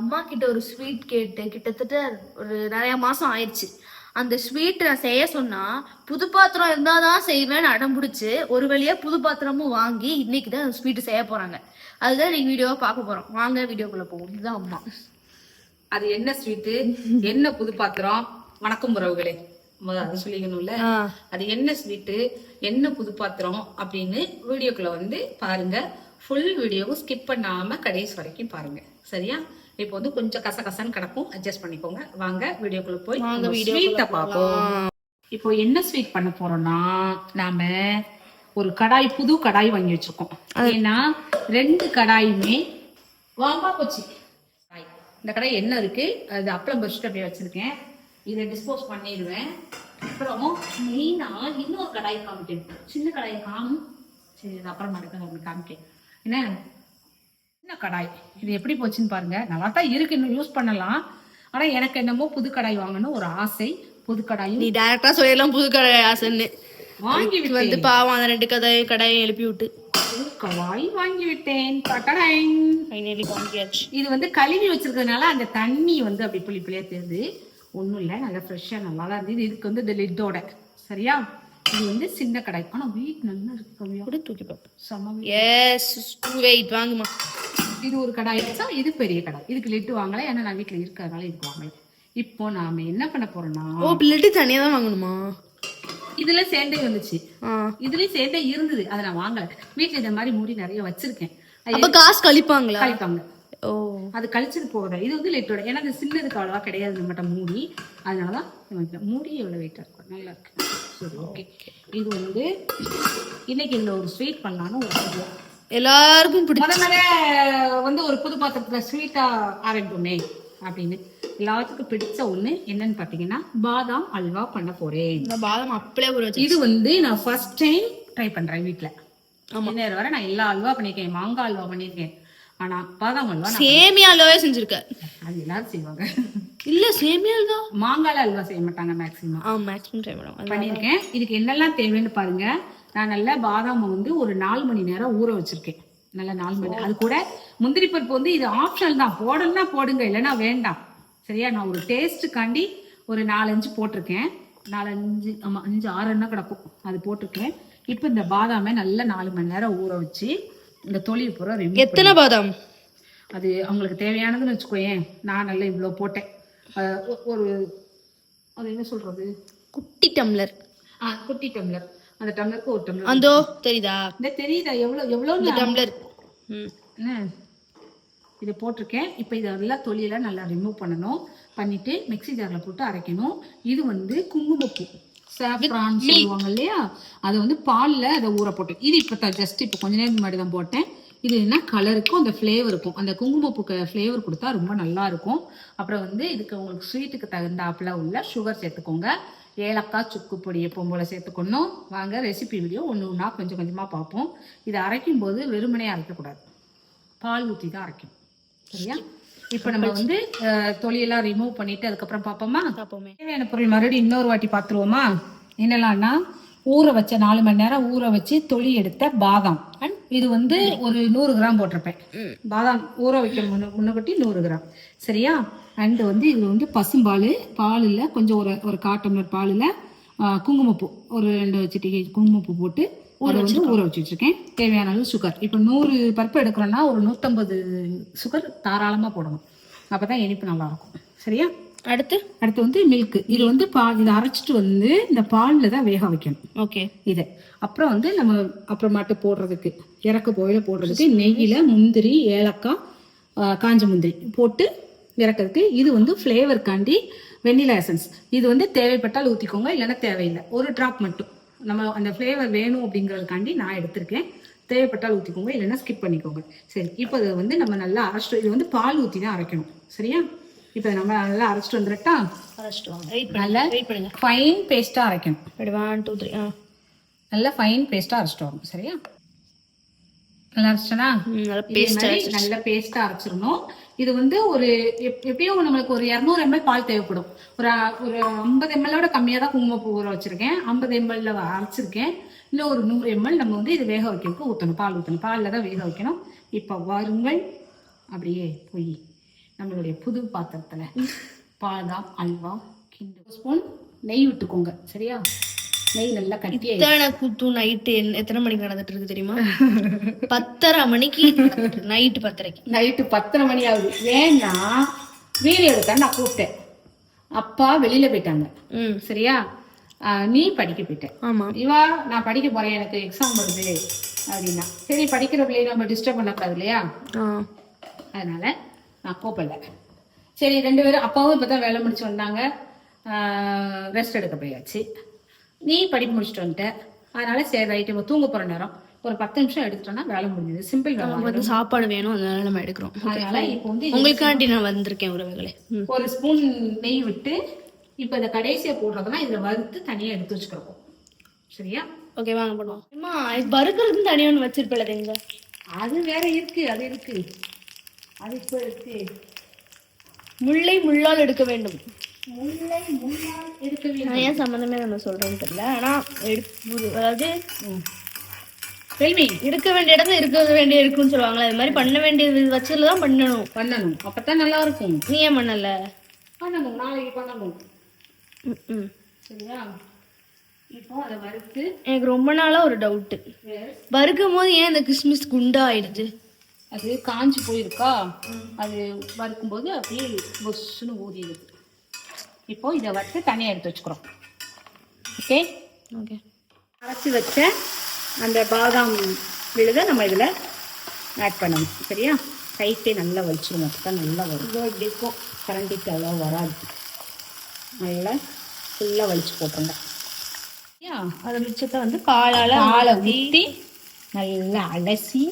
அம்மா கிட்ட ஒரு ஸ்வீட் கேட்டு கிட்டத்தட்ட ஒரு நிறைய மாசம் ஆயிடுச்சு. அந்த ஸ்வீட் நான் செய்ய சொன்னா புது பாத்திரம் இருந்தாதான் செய்வேன்னு அடம் பிடிச்சு ஒரு வழியா புது பாத்திரமும் வாங்கி இன்னைக்கு தான் அந்த ஸ்வீட் செய்ய போறாங்க. அதுதான் நீங்க வீடியோவா பார்க்க போறோம். வாங்க வீடியோக்குள்ள போவோம். இதுதான் அம்மா. அது என்ன ஸ்வீட்டு என்ன புது பாத்திரம்? வணக்கம் உறவுகளே. முதல்ல அதை சொல்லிக்கணும்ல. அது என்ன ஸ்வீட்டு என்ன புது பாத்திரம்? அப்படின்னு வீடியோக்குள்ள வந்து பாருங்க. ஃபுல் வீடியோவும் ஸ்கிப் பண்ணாம கடைசி வரைக்கும் பாருங்க. சரியா? இப்போ வந்து கொஞ்சம் கசகசன்னு கிடக்கும். அட்ஜஸ்ட் பண்ணிக்கோங்க. வாங்க வீடியோக்குள்ள போய் ஸ்வீட்டை பார்ப்போம். இப்போ என்ன ஸ்வீட் பண்ண போறோம்னா நாம ஒரு கடாய் புது கடாய் வாங்கி வச்சிருக்கோம். ஏன்னா ரெண்டு கடாயுமே வாமா போச்சு. இந்த கடாய் என்ன இருக்கு? அது அப்பளம் பறிச்சுட்டு அப்படியே வச்சிருக்கேன். இதை டிஸ்போஸ் பண்ணிடுவேன். அப்புறம் மெயினா இன்னொரு கடாய் காமிக்கணும். சின்ன கடாய் காணும் சரி அப்புறம் உங்களுக்கு காமிக்கேன் என்ன? சின்ன கடாய்? இது எப்படி போச்சுன்னு பாருங்க. நல்லா தான் இருக்கு. இன்னும் யூஸ் பண்ணலாம். ஆனா எனக்கு என்னமோ புது கடாய் வாங்கணும் ஒரு ஆசை. புது கடாயும் நீ டைரக்டா சொல்லிடலாம் புது கடை ஆசைன்னு. வாங்கி வந்து பாவம் அந்த ரெண்டு கதை கடையை எழுப்பி விட்டு. கடாய் வாங்கி விட்டேன். கடாய் வாங்கியாச்சு. இது வந்து கழுவி வச்சிருக்கிறதுனால அந்த தண்ணி வந்து அப்படி புளி புளியா தெரியுது. ஒன்றும் இல்லை. நல்லா ஃப்ரெஷ்ஷாக நல்லா தான் இருந்தது. இதுக்கு வந்து இந்த லிட்டோட. சரியா? இது வந்து சின்ன கடாய். ஆனால் வீட் நல்லா இருக்கு கம்மியாக கூட தூக்கி பார்ப்போம் செம. எஸ் வெயிட் வாங்குமா. இது ஒரு கடாய் வச்சா இது பெரிய கடாய். இதுக்கு லிட்டு வாங்கல ஏன்னா நான் வீட்டில் இருக்கிறதுனால இதுக்கு வாங்கல. இப்போ நாம என்ன பண்ண போறோம்னா ஓ பிளட்டு தனியா தான் வாங்கணுமா? இதுல சேர்ந்தே வந்துச்சு. இதுலயும் சேர்ந்தே இருந்தது அதை நான் வாங்கல. வீட்டுல இந்த மாதிரி மூடி நிறைய வச்சிருக்கேன். அப்ப காசு கழிப்பாங்களா? கழிப்பாங்க. ஓ. அது கழிச்சது போகுது இது வந்து லிட்டோட ஏன்னா அது சின்னதுக்கு அவ்வளவா கிடையாது நம்மகிட்ட மூடி. அதனாலதான். மூடி எவ்வளவு வெயிட்டா இருக்கும். நல்லா இருக்கு. சரி ஓகே இது வந்து இன்னைக்கு இந்த ஒரு ஸ்வீட் பண்ணலான்னு ஒரு idea. எல்லாருக்கும் பிடிச்ச வந்து ஒரு புது பாத்திரத்துல ஸ்வீட்டா ஆரம்பிப்போமே அப்படின்னு. எல்லாத்துக்கும் பிடிச்ச ஒண்ணு என்னன்னு பாத்தீங்கன்னா பாதாம் அல்வா பண்ண போறேன். பாதாம் அப்படியே வச்சு இது வந்து நான் ஃபர்ஸ்ட் டைம் ட்ரை பண்றேன் வீட்ல. இன்னொரு வரை நான் எல்லா அல்வா பண்ணியிருக்கேன் மாங்காய் அல்வா பண்ணியிருக்கேன். ஆனா பாதாம் அல்வா சேமியா அல்வாவே செஞ்சிருக்க அது எல்லாரும் செய்வாங்க. இல்ல சேமியா அல்வா? மாங்கால அல்வா செய்ய மாட்டாங்க மேக்ஸிமம் ஆ மேக்ஸிமம் ட்ரை பண்ணுவோம் பண்ணியிருக்கேன். இதுக்கு என்னெல்லாம் தேவைன்னு பாருங்க. நான் நல்லா பாதாமை வந்து ஒரு நாலு மணி நேரம் ஊற வச்சிருக்கேன். நல்லா நாலு மணி அது கூட முந்திரி பருப்பு வந்து இது ஆப்ஷனல் தான். போடணும்னா போடுங்க இல்லைன்னா வேண்டாம். சரியா? நான் ஒரு டேஸ்ட்டுக்காண்டி ஒரு நாலஞ்சு போட்டிருக்கேன். நாலஞ்சு ஆமா அஞ்சு ஆறு என்ன கிடக்கும். அது போட்டிருக்கேன். இப்போ இந்த பாதாமை நல்லா நாலு மணி நேரம் ஊற வச்சு இந்த தொழில் பூரா எத்தனை பாதாம்? அது அவங்களுக்கு தேவையானதுன்னு வச்சுக்கோயேன். நான் நல்லா இவ்வளோ போட்டேன். ஒரு அது என்ன சொல்றது? குட்டி டம்ளர். ஆ குட்டி டம்ளர். அந்த டம்ளருக்கு ஒரு டம்ளர் அந்தோ தெரியுதா? இந்த தெரியுதா? எவ்வளோ எவ்வளோ இந்த டம்ளர். ம். என்ன? இதை போட்டிருக்கேன். இப்போ இதெல்லாம் தொலியெல்லாம் நல்லா ரிமூவ் பண்ணணும். பண்ணிட்டு மிக்ஸி ஜாரில் போட்டு அரைக்கணும். இது வந்து குங்குமப்பூ. சாஃப்ரான் சொல்லுவாங்க இல்லையா? அதை வந்து பாலில் அதை ஊற போட்டு. இது இப்போ ஜஸ்ட் இப்போ கொஞ்ச நேரம் முன்னாடி தான் போட்டேன். இது என்ன கலருக்கும் அந்த ஃப்ளேவருக்கும் அந்த குங்குமப்பூக்கு ஃப்ளேவர் கொடுத்தா ரொம்ப நல்லா இருக்கும். அப்புறம் வந்து இதுக்கு உங்களுக்கு ஸ்வீட்டுக்கு தகுந்தாப்புல உள்ள சுகர் சேர்த்துக்கோங்க. ஏலக்காய் சுக்கு பொடி எப்பவும் போல சேர்த்துக்கணும். வாங்க ரெசிபி வீடியோ ஒன்று ஒன்றா கொஞ்சம் கொஞ்சமாக பார்ப்போம். இதை அரைக்கும் போது வெறுமனே அரைக்கக்கூடாது. பால் ஊற்றி தான் அரைக்கணும். சரியா? இப்போ நம்ம வந்து அஹ், தொலியெல்லாம் ரிமூவ் பண்ணிட்டு அதுக்கப்புறம் பார்ப்போமா? பார்ப்போமே. தேவையான பொருள் மறுபடியும் இன்னொரு வாட்டி பார்த்துருவோமா? என்னெல்லாம்னா ஊற வச்ச நாலு மணி நேரம் ஊற வச்சு தொலி எடுத்த பாதாம். இது வந்து ஒரு நூறு கிராம் போட்டிருப்பேன். பாதாம் ஊற வைக்க முன்ன முன்னகட்டி நூறு கிராம். சரியா? அண்டு வந்து இது வந்து பசும்பால் பாலில் கொஞ்சம் ஒரு ஒரு கால் டம்ளர் பாலில் குங்குமப்பூ ஒரு ரெண்டு சிட்டிகை குங்குமப்பூ போட்டு அதை வந்து ஊற வச்சு வச்சிருக்கேன் தேவையான அளவு சுகர் இப்போ நூறு பருப்பு எடுக்கிறோன்னா ஒரு நூற்றம்பது சுகர் தாராளமாக போடணும். அப்போ தான் இனிப்பு நல்லா இருக்கும். சரியா? அடுத்து? அடுத்து வந்து மில்க் இது வந்து பால் இதை அரைச்சிட்டு வந்து இந்த பாலில் தான் வேக வைக்கணும். ஓகே. இதை. அப்புறம் வந்து நம்ம அப்புறமாட்டு போடுறதுக்கு இறக்க போயில போடுறதுக்கு நெய்யில் முந்திரி ஏலக்காய் காஞ்ச முந்திரி போட்டு இறக்கிறதுக்கு இது வந்து ஃப்ளேவருக்காண்டி வெண்ணிலா எசன்ஸ் இது வந்து தேவைப்பட்டால் ஊற்றிக்கோங்க இல்லைன்னா தேவையில்லை. ஒரு ட்ராப் மட்டும். நம்ம அந்த ஃப்ளேவர் வேணும் அப்படிங்கிறதுக்காண்டி நான் எடுத்திருக்கேன். தேவைப்பட்டால் ஊற்றிக்கோங்க இல்லைன்னா ஸ்கிப் பண்ணிக்கோங்க. சரி இப்போ இதை வந்து நம்ம நல்லா அரைச்சிட்டு இது வந்து பால் ஊற்றி தான் அரைக்கணும். சரியா? இப்போ நம்ம நல்லா அரைச்சிட்டு வந்துடட்டா? அரைச்சிட்டு வாங்க. வெயிட் நல்லா பண்ணுங்க வெயிட் பண்ணுங்க. ஃபைன் பேஸ்ட்டாக அரைக்கணும். ரெடி ஒன் டூ த்ரீ ஆ. நல்லா ஃபைன் பேஸ்ட்டாக அரைச்சிட்டு வரணும் சரியா? நல்லா அரைச்சனா ம், நல்லா இதே மாதிரி நல்ல பேஸ்டா அரைச்சிடணும். இது வந்து ஒரு எப்- எப்படியும் நம்மளுக்கு ஒரு இரநூறு எம்எல் பால் தேவைப்படும். ஒரு ஒரு ஐம்பது எம்எல்லோட கம்மியாக தான் குங்குமப்பூ ஊற வச்சிருக்கேன். ஐம்பது எம்எல்ல அரைச்சிருக்கேன். இன்னும் ஒரு நூறு எம்எல் நம்ம வந்து இது வேக வைக்கிறதுக்கு ஊற்றணும் பால் ஊற்றணும் பாலில் தான் வேக வைக்கணும். இப்போ வாருங்கள். அப்படியே போய் நம்மளுடைய புது பாத்திரத்துல பாதாம் அல்வா கிண்டு ஸ்பூன் நெய் விட்டுக்கோங்க. சரியா? நெய் நல்லா கட்டியா இத்தனை கூத்து நைட்டு எத்தனை மணிக்கு நடந்துட்டு இருக்கு தெரியுமா? பத்தரை மணிக்கு நைட்டு பத்தரைக்கு. நைட்டு பத்தரை மணி ஆகுது. ஏன்னா வீடியோ எடுக்க நான் கூப்பிட்டேன். அப்பா வெளியில போயிட்டாங்க. ம். சரியா? நீ படிக்க போயிட்ட. ஆமா. இவா நான் படிக்க போறேன் எனக்கு எக்ஸாம் வருது அப்படின்னா. சரி படிக்கிற பிள்ளைய நம்ம டிஸ்டர்ப் பண்ணக்கூடாது இல்லையா? அதனால நான் கூப்பிடல. சரி ரெண்டு பேரும் அப்பாவும் இப்போ தான் வேலை முடிச்சு வந்தாங்க. ரெஸ்ட் எடுக்க போயாச்சு. நீ படிப்பு முடிச்சுட்டு வந்துட்ட. அதனால சரி ரைட்டு இப்போ தூங்க போகிற நேரம். ஒரு பத்து நிமிஷம் எடுத்துட்டோம்னா வேலை முடிஞ்சது. சிம்பிள் நமக்கு வந்து சாப்பாடு வேணும் அதனால நம்ம எடுக்கிறோம். அதனால இப்போ வந்து உங்களுக்காண்டி நான் வந்திருக்கேன் உறவுகளே. ஒரு ஸ்பூன் நெய் விட்டு இப்போ இந்த கடைசியை போடுறதெல்லாம் இதில் வறுத்து தனியாக எடுத்து வச்சுக்கிறோம் சரியா? ஓகே வாங்க பண்ணுவோம் அம்மா பருக்கிறதுக்கு தனியாக ஒன்று வச்சிருப்பல தெரியுங்க அது வேற இருக்கு அது இருக்கு. இருக்கு. முல்லை முள்ளால் எடுக்க வேண்டும். முல்லை முன்னாள் எடுக்க வேண்டும். நான் ஏன் சம்மந்தமே நம்ம சொல்றேன்னு தெரியல. ஆனா எடுப்பு அதாவது செல்வி இருக்க வேண்டிய இடத்துல இருக்க வேண்டிய இருக்குன்னு சொல்லுவாங்களே அது மாதிரி பண்ண வேண்டியது வச்சதுல தான் பண்ணணும். பண்ணணும். அப்பதான் நல்லா இருக்கும் நீ ஏன் பண்ணல? பண்ணணும். நாளைக்கு பண்ணணும். சரியா? இப்போ அதை வறுத்து எனக்கு ரொம்ப நாளா ஒரு டவுட்டு வறுக்கும் போது ஏன் இந்த கிறிஸ்மஸ் குண்டா ஆயிடுது அது காஞ்சி போயிருக்கா? அது வறுக்கும்போது அப்படியே பொஸ்ஸுன்னு ஊதிடுது. இப்போ இதை வறுத்து தனியாக எடுத்து வச்சுக்கிறோம். ஓகே? ஓகே. அரைச்சி வச்ச அந்த பாதாம் விழுதை நம்ம இதில் ஆட் பண்ணணும். சரியா? கைட்டே நல்லா வலிச்சிடும் தான் நல்லா வரும். இதோ இப்படி இருக்கும். கரண்டிக்கு அவ்வளோ வராது. நல்லா ஃபுல்லாக வலிச்சு போட்டுருங்க. சரியா? அதை மிச்சத்தை வந்து பாலால பாலை ஊற்றி நல்லா அலசி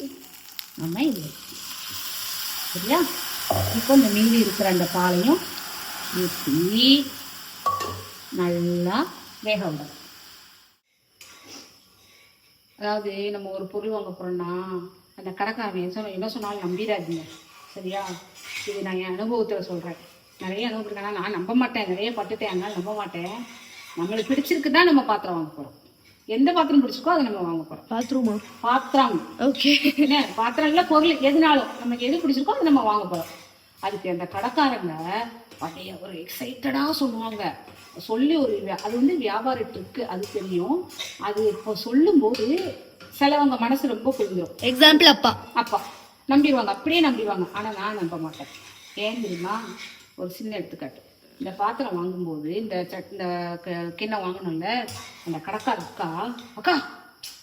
நம்ம இது சரியா? இப்போ இந்த மீதி இருக்கிற அந்த பாலையும் ஊற்றி நல்லா வேக விடணும். அதாவது நம்ம ஒரு பொருள் வாங்க போகிறோம்னா அந்த கடைக்காரன் என்ன சொன்னாலும் நம்பிடாதீங்க. சரியா? இது நான் என் அனுபவத்தில் சொல்கிறேன் நிறைய அனுபவம் நான் நம்ப மாட்டேன். நிறைய பட்டுட்டேன். அதனால நம்ப மாட்டேன். நம்மளுக்கு பிடிச்சிருக்கு தான் நம்ம பாத்திரம் வாங்க போகிறோம் எந்த பாத்திரம் பிடிச்சிருக்கோ அதை நம்ம வாங்க போகிறோம் பாத்ரூமா? பாத்திரம். ஓகே. என்ன பாத்திரம் இல்லை பொருள் எதுனாலும் நமக்கு எது பிடிச்சிருக்கோ அதை நம்ம வாங்க போகிறோம் அதுக்கு அந்த கடைக்காரங்க அப்படியே ஒரு எக்ஸைட்டடாக சொல்லுவாங்க. சொல்லி ஒரு அது வந்து வியாபார ட்ரிக்கு அது தெரியும். அது இப்போ சொல்லும்போது சிலவங்க மனசு ரொம்ப புரிஞ்சிடும் எக்ஸாம்பிள் அப்பா. அப்பா. நம்பிடுவாங்க. அப்படியே நம்பிடுவாங்க. ஆனால் நான் நம்ப மாட்டேன். ஏன் தெரியுமா? ஒரு சின்ன எடுத்துக்காட்டு. இந்த பாத்திரம் வாங்கும்போது இந்த இந்த கிண்ணம் வாங்கணும்ல அந்த கடைக்கார அக்கா அக்கா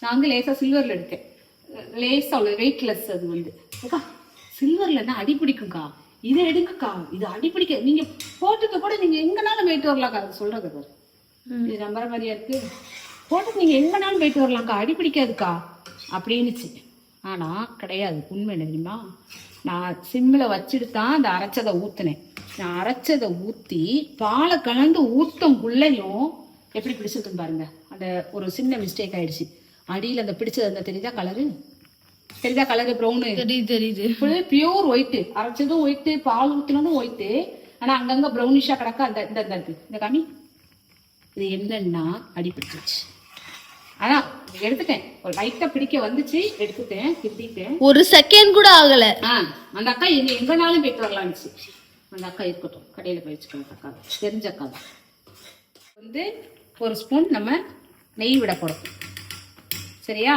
நான் வந்து லேசாக சில்வரில் எடுத்தேன். லேசாக அவ்வளோ வெயிட்லெஸ் அது வந்து. அக்கா சில்வரில் தான் அடி பிடிக்கும்க்கா? இதை எடுங்கக்கா. இது அடி பிடிக்க நீங்கள் போட்டுக்க கூட நீங்கள் எங்கனாலும் போயிட்டு வரலாம்க்கா அது சொல்கிறது பாரு. இது நம்புற மாதிரியா இருக்கு. போட்டு நீங்க எங்கனாலும் போயிட்டு வரலாம்க்கா அடி பிடிக்காதுக்கா. அப்படின்னுச்சு. ஆனா கிடையாது. உண்மை என்ன தெரியுமா? நான் சிம்மில் வச்சுட்டு தான் அந்த அரைச்சதை ஊத்துனேன். நான் அரைச்சதை ஊத்தி பாலை கலந்து ஊத்தங்குள்ளையும் எப்படி பிடிச்சிருக்குன்னு பாருங்க. அந்த ஒரு சின்ன மிஸ்டேக் ஆயிடுச்சு. அடியில் அந்த பிடிச்சது அந்த தெரியுதா கலரு தெரியுதா கலரு ப்ரௌனு தெரியுது தெரியுது. ஃபுல் பியூர் ஒயிட்டு அரைச்சதும் ஒயிட்டு பால் ஊற்றினதும் ஒயிட்டு ஆனா அங்கங்க ப்ரௌனிஷா கிடக்க அந்த இந்த இருக்கு. இந்த காமி. இது என்னன்னா அடிபட்டுச்சு ஆனா எடுத்துட்டேன். ஒரு லைட்டா பிடிக்க வந்துச்சு எடுத்துட்டேன் கிட்டிட்டேன் ஒரு செகண்ட் கூட ஆகல. ஆ அந்த அக்கா எங்க எங்கனாலும் போயிட்டு வரலான்னுச்சு அந்த அக்கா இருக்கட்டும் கடையில போய் வச்சுக்கோங்க அக்கா தெரிஞ்ச அக்கா தான். வந்து ஒரு ஸ்பூன் நம்ம நெய் விட போறோம். சரியா?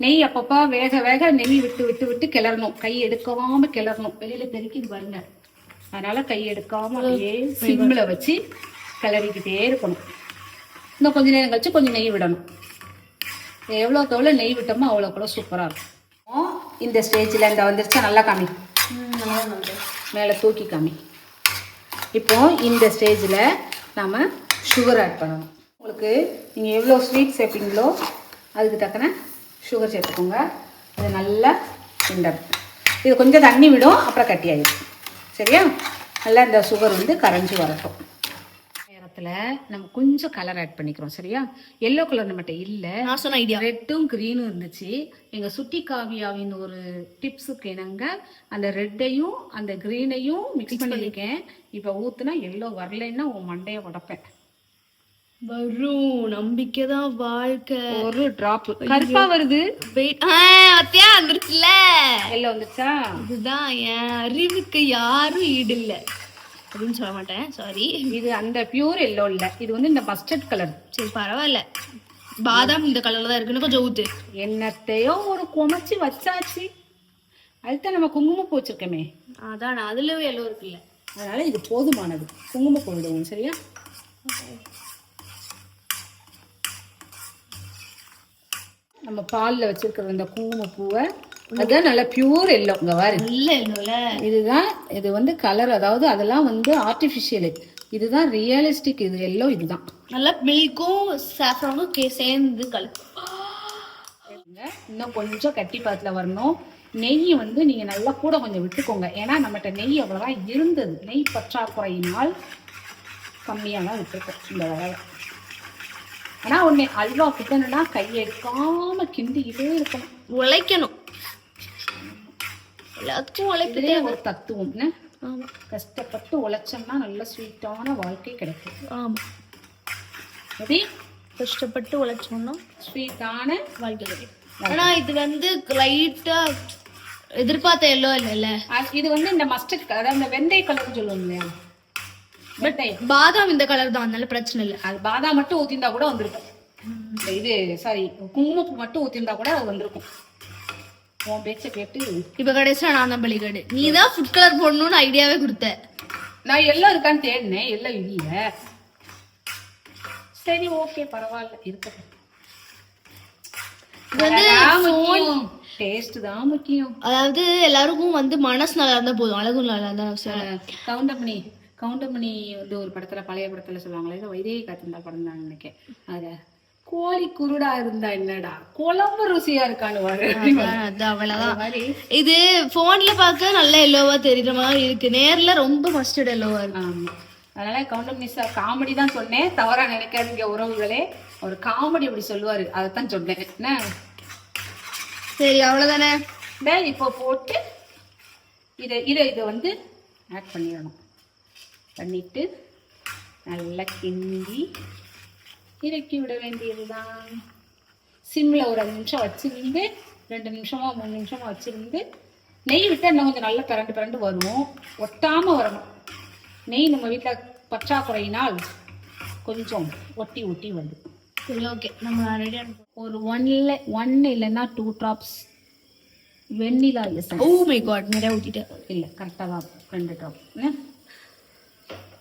நெய் அப்பப்போ வேக வேக நெய் விட்டு விட்டு விட்டு கிளறணும். கை எடுக்காம கிளறணும். வெளியில தெறிக்கிது பாருங்க. அதனால கை எடுக்காம அப்படியே சிம்மில் வச்சு கிளறிக்கிட்டே இருக்கணும். இன்னும் கொஞ்ச நேரம் கழிச்சு கொஞ்சம் நெய் விடணும். எவ்வளோக்கு எவ்வளோ நெய் விட்டோமோ அவ்வளோக்கு சூப்பராக இருக்கும். இந்த ஸ்டேஜில் இந்த வந்துருச்சா? நல்லா காமி. மேலே தூக்கி காமி. இப்போ இந்த ஸ்டேஜில் நாம சுகர் ஆட் பண்ணணும். உங்களுக்கு நீங்கள் எவ்வளோ ஸ்வீட் சேர்ப்பீங்களோ அதுக்கு தக்கன சுகர் சேர்த்துக்கோங்க. அது நல்லா கிண்டணும் இது கொஞ்சம் தண்ணி விடும் அப்புறம் கட்டியாயிடும் சரியா? நல்லா இந்த சுகர் வந்து கரைஞ்சி வரட்டும். நேரத்தில் நம்ம கொஞ்சம் கலர் ஆட் பண்ணிக்கிறோம் சரியா? எல்லோ கலர் நம்மகிட்ட இல்லை. நான் சொன்ன ஐடியா ரெட்டும் க்ரீனும் இருந்துச்சு. எங்க சுட்டி காவியாவின் ஒரு டிப்ஸுக்கு இணங்க அந்த ரெட்டையும் அந்த க்ரீனையும் மிக்ஸ் பண்ணியிருக்கேன். இப்போ ஊத்துனா எல்லோ வரலைன்னா உன் மண்டையை உடைப்பேன். வரும். நம்பிக்கை தான் வாழ்க்கை. ஒரு டிராப் கருப்பா வருது. வெயிட் அத்தியா வந்துருச்சுல எல்லாம் வந்துச்சா? இதுதான் என் அறிவுக்கு யாரும் ஈடு இல்ல. அப்படின்னு சொல்ல மாட்டேன். சாரி இது அந்த பியூர் எல்லோ இல்ல. இது வந்து இந்த மஸ்டர்ட் கலர் சரி பரவாயில்ல. பாதாம் இந்த கலர்ல தான் இருக்குன்னு கொஞ்சம் ஊத்து. என்னத்தையோ ஒரு குமைச்சு வச்சாச்சு. அதுதான் நம்ம குங்குமப்பூ வச்சிருக்கோமே. அதான் அதுல எல்லோ இருக்குல்ல. அதனால இது போதுமானது. குங்குமப்பூ விடுவோம் சரியா? நம்ம பால்ல வச்சிருக்கிற இந்த குங்குமப்பூவை அதுதான் நல்ல பியூர் எல்லோ இங்க எல்லோல இதுதான் இது வந்து கலர் அதாவது அதெல்லாம் வந்து ஆர்டிஃபிஷியல் இதுதான் ரியலிஸ்டிக் இது எல்லோ இதுதான். நல்லா மில்க்கும் சாஃப்ரானும் கே சேர்ந்து கலக்கு இன்னும் கொஞ்சம் கட்டி பாத்துல வரணும். நெய் வந்து நீங்க நல்லா கூட கொஞ்சம் விட்டுக்கோங்க. ஏன்னா நம்மகிட்ட நெய் அவ்வளவா இருந்தது. நெய் பற்றாக்குறையினால் கம்மியா தான் விட்டுருக்கோம் இந்த தடவை. ஆனா ஒண்ணு அல்வா குத்தணும்னா கையை எடுக்காம கிண்டிக்கிட்டே இருக்கணும். உழைக்கணும். எல்லாத்துக்கும் உழைப்பு இதுலயே ஒரு தத்துவம் என்ன? கஷ்டப்பட்டு உழைச்சோம்னா நல்ல ஸ்வீட்டான வாழ்க்கை கிடைக்கும். ஆமா. எப்படி? கஷ்டப்பட்டு உழைச்சோம்னா ஸ்வீட்டான வாழ்க்கை கிடைக்கும். ஆனா இது வந்து லைட்டா எதிர்பார்த்த எல்லோ இல்லைல்ல இது வந்து இந்த மஸ்டர்ட் அதாவது இந்த வெந்தய கலர்னு சொல்லுவோம் இல்லையா? வெந்தயம். பாதாம் இந்த கலர் தான் அதனால பிரச்சனை இல்லை. அது பாதாம் மட்டும் ஊத்திருந்தா கூட வந்திருக்கும். இது சாரி குங்குமப்பூ மட்டும் ஊத்திருந்தா கூட அது வந்திருக்கும். உன் பேச்ச கேட்டு இப்ப கடைசியா நான் தான் பலிகாடு. நீ தான் ஃபுட் கலர் போடணும்னு ஐடியாவே கொடுத்த. நான் எல்லாம் இருக்கான்னு தேடினேன் எல்லாம் இல்ல. சரி ஓகே பரவாயில்ல இருக்கட்டும் டேஸ்ட் தான் முக்கியம். அதாவது எல்லாருக்கும் வந்து மனசு நல்லா இருந்தா போதும் அழகும் நல்லா இருந்தா அவசியம் கவுண்டமணி கவுண்டமணி வந்து ஒரு படத்துல பழைய படத்துல சொல்லுவாங்களே வைதேகி காத்திருந்தா படம் தான் நினைக்கிறேன். அதுல கோழி குருடா இருந்தா என்னடா? குழம்பு ருசியா இருக்கான்னு இது போன்ல பார்க்க நல்ல எல்லோவா தெரியுற மாதிரி இருக்கு. நேர்ல ரொம்ப மஸ்டர்ட் எல்லோவா இருக்கு. அதனால கவுண்டமணி சார் காமெடி தான் சொன்னேன். தவறா நினைக்காதீங்க உறவுகளே. ஒரு காமெடி அப்படி சொல்லுவாரு. அதைத்தான் சொன்னேன். என்ன? சரி அவ்வளவுதானே? இப்போ போட்டு இதை இதை இதை வந்து ஆட் பண்ணிடணும். பண்ணிட்டு நல்லா கிண்டி இறக்கி விட வேண்டியதுதான். சிம்மில் ஒரு அஞ்சு நிமிஷம் வச்சிருந்து ரெண்டு நிமிஷமா மூணு நிமிஷமா வச்சிருந்து நெய் விட்டா இன்னும் கொஞ்சம் நல்லா பிறண்டு பிறண்டு வரும். ஒட்டாம வரணும். நெய் நம்ம வீட்டில் பற்றாக்குறையினால் கொஞ்சம் ஒட்டி ஒட்டி வருது சரி ஓகே நம்ம ரெடியா ஒரு ஒன்ல ஒன் இல்லைன்னா two drops vanilla essence oh my God நிறைய ஊத்திட்டேன். இல்லை கரெக்டாக தான். ரெண்டு ட்ராப்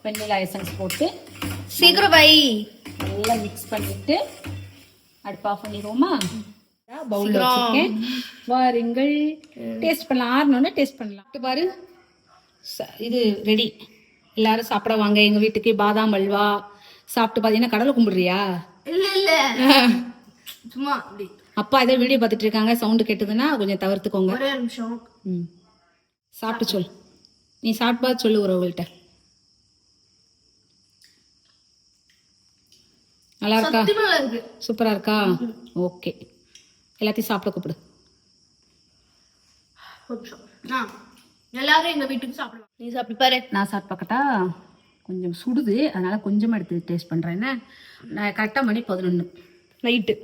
வெண்ணிலா எசன்ஸ் போட்டு சீக்கிரம் வை. நல்லா மிக்ஸ் பண்ணிட்டு அடுப்பு ஆஃப் பண்ணிடுவோமா? பவுலில் வச்சுருக்கேன். வாருங்கள் டேஸ்ட் பண்ணலாம். ஆறணுன்னு டேஸ்ட் பண்ணலாம். இது பாரு. ச- இது ரெடி எல்லாரும் சாப்பிட வாங்க. எங்கள் வீட்டுக்கு பாதாம் அல்வா. சாப்பிட்டு பார்த்தீங்கன்னா கடலை கும்பிடுறியா? இல்ல இல்ல. சும்மா அப்படி. அப்பா ஏதோ வீடியோ பார்த்துட்டு இருக்காங்க. சவுண்டு கேட்டதுன்னா கொஞ்சம் தவிர்த்துக்கோங்க. ஒரே நிமிஷம். ம். சாப்பிட்டு சொல். நீ சாப்பிட்டு பார்த்து சொல்லு உறவுகள்கிட்ட. நல்லா இருக்கா? நல்லா இருக்கு. சூப்பரா இருக்கா? ஓகே. எல்லாத்தையும் சாப்பிட கூப்பிடு. எல்லாரும் எங்க வீட்டுக்கு சாப்பிடுவாங்க. நீ சாப்பிட்டு பாரு. நான் சாப்பிட்டு பார்க்கட்டா கொஞ்சம் சுடுது. அதனால கொஞ்சமா எடுத்து டேஸ்ட் பண்றேன். என்ன? நான் கரெக்டாக மணி பதினொன்று நைட்டு.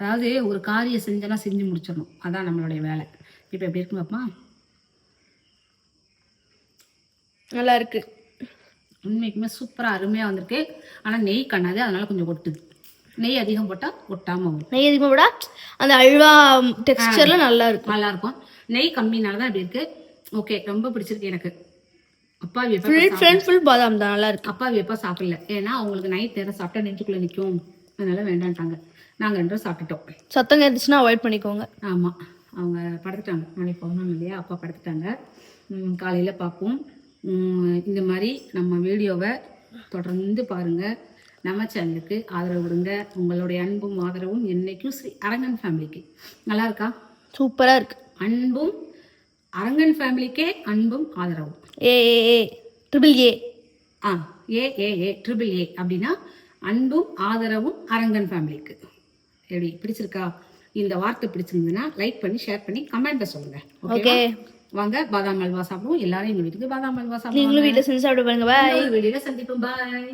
அதாவது ஒரு காரியம் செஞ்சனா செஞ்சு முடிச்சிடணும். அதான் நம்மளுடைய வேலை. இப்போ எப்படி இருக்கு பாப்பா நல்லா இருக்கு. உண்மைக்குமே சூப்பராக அருமையாக வந்திருக்கு. ஆனால் நெய் கண்ணாது அதனால கொஞ்சம் ஒட்டுது நெய் அதிகம் போட்டால் ஒட்டாமல் வரும். நெய் அதிகமாக விட அந்த அல்வா டெக்ஸ்டர்ல நல்லா இருக்கும் நல்லா இருக்கும் நெய் கம்மினால தான் இப்படி இருக்கு. ஓகே ரொம்ப பிடிச்சிருக்கு எனக்கு. அப்பா ஃபுல் பாதாம் தான் நல்லா இருக்கு அப்பா எப்போ சாப்பிடல? ஏன்னா அவங்களுக்கு நைட் நேரம் சாப்பிட்டா நெஞ்சுக்குள்ள நிற்கும் அதனால வேண்டான்ட்டாங்க. நாங்கள் ரெண்டு சாப்பிட்டுட்டோம். சத்தம் இருந்துச்சுன்னா அவாய்ட் பண்ணிக்கோங்க. ஆமாம் அவங்க படுத்துட்டாங்க. நாளைக்கு போகணும் இல்லையா? அப்பா படுத்துட்டாங்க. காலையில் பார்ப்போம் இந்த மாதிரி நம்ம வீடியோவை தொடர்ந்து பாருங்கள் நம்ம சேனலுக்கு ஆதரவு கொடுங்க. உங்களுடைய அன்பும் ஆதரவும் என்னைக்கும் ஸ்ரீ அரங்கன் ஃபேமிலிக்கு. நல்லா இருக்கா? சூப்பரா இருக்கு. அன்பும் அரங்கன் ஃபேமிலிக்கே அன்பும் ஆதரவும். ஏ ஏ ஏ triple A ah A A A triple A அப்படின்னா அன்பும் ஆதரவும் அரங்கன் ஃபேமிலிக்கு. எப்படி பிடிச்சிருக்கா? இந்த வார்த்தை பிடிச்சிருந்ததுன்னா லைக் பண்ணி ஷேர் பண்ணி கமெண்ட்ல சொல்லுங்க. ஓகே வாங்க பாதாம் அல்வா சாப்பிடுவோம். எல்லாரும் எங்க வீட்டுக்கு பாதாம் அல்வா நீங்களும் சாப்பிடுவோம் வீட்டில் செஞ்சு சாப்பிட்டு பாருங்க. பாய் வீடியோல சந்திப்போம். பாய்